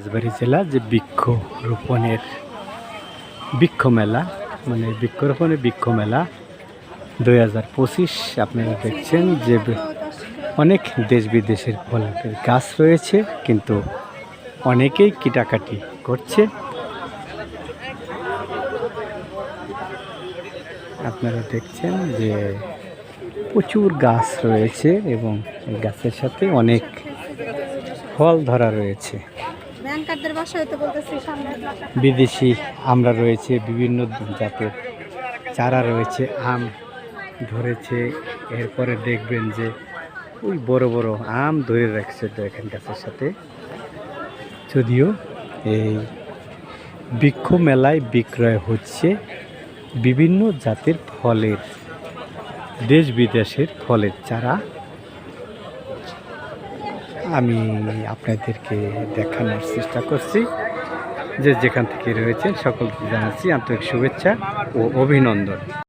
রাজবাড়ী জেলা যে বৃক্ষ রোপণের বৃক্ষ মেলা মানে বৃক্ষরোপণের বৃক্ষ মেলা দুই হাজার পঁচিশ। আপনারা দেখছেন যে অনেক দেশ বিদেশের ফলের গাছ রয়েছে, কিন্তু অনেকেই কিটাকাটি করছে। আপনারা দেখছেন যে প্রচুর গাছ রয়েছে এবং গাছের সাথে অনেক ফল ধরা রয়েছে। বিদেশি আমরা রয়েছে, বিভিন্ন জাতের। চারা রয়েছে, আম ধরেছে, এরপরে দেখবেন যে ওই বড় বড় আম ধরে রাখছে দেখেন গাছের সাথে। যদিও এই বৃক্ষ মেলায় বিক্রয় হচ্ছে বিভিন্ন জাতের ফলের, দেশ বিদেশের ফলের চারা। আমি আপনাদেরকে দেখানোর চেষ্টা করছি যে যেখান থেকে রয়েছেন সকলকে জানাচ্ছি আন্তরিক শুভেচ্ছা ও অভিনন্দন।